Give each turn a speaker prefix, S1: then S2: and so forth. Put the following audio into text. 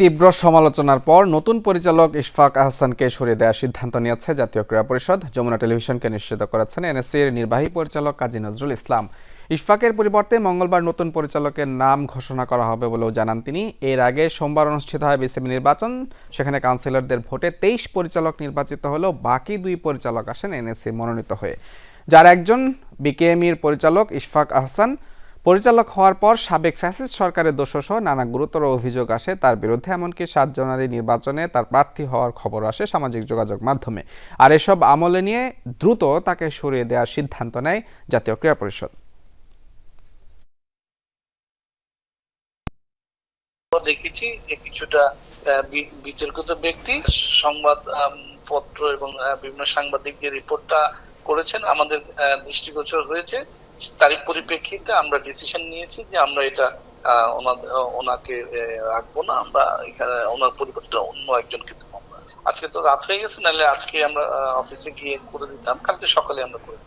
S1: তীব্র সমালোচনার পর নতুন পরিচালক ইশফাক আহসানকে সরিয়ে দেওয়ার সিদ্ধান্ত নিয়েছে জাতীয় ক্রীড়া পরিষদ। যমুনা টেলিভিশনকে নিশ্চিত করেছেন এনএসসির নির্বাহী পরিচালক কাজী নজরুল ইসলাম। ইশফাকের পরিবর্তে মঙ্গলবার নতুন পরিচালকের নাম ঘোষণা করা হবে বলেও জানান তিনি। এর আগে সোমবার অনুষ্ঠিত হয় বিসিবি নির্বাচন। সেখানে কাউন্সিলরদের ভোটে তেইশ পরিচালক নির্বাচিত হলেও বাকি দুই পরিচালক আসেন এনএসসি মনোনীত হয়ে। যার একজন বিকেএমইর পরিচালক ইশফাক আহসান পরিচালক হওয়ার পর সাবেক ফ্যাসিস্ট সরকারের দোষসহ নানা গুরুতর অভিযোগ আসে। তার বিরুদ্ধে এমনকি সাত জানুয়ারি নির্বাচনে তার প্রার্থী হওয়ার খবর আসে সামাজিক যোগাযোগ মাধ্যমে। আর এসব আমলে নিয়ে দ্রুত তাকে সরিয়ে দেওয়ার সিদ্ধান্ত নেয় জাতীয় ক্রীড়া পরিষদ।
S2: দেখেছি যে কিছুটা বিতর্কিত ব্যক্তি সংবাদ পত্র এবং বিভিন্ন সাংবাদিক যে রিপোর্টটা করেছেন, আমাদের দৃষ্টিগোচর হয়েছে। তারই পরিপ্রেক্ষিতে আমরা ডিসিশন নিয়েছি যে আমরা এটা ওনাকে রাখব না। আমরা এখানে ওনার পরিবর্তে অন্য একজনকে। আজকে তো রাত হয়ে গেছে, নাহলে আজকে আমরা অফিসে গিয়ে করে দিতাম। কালকে সকালে আমরা করে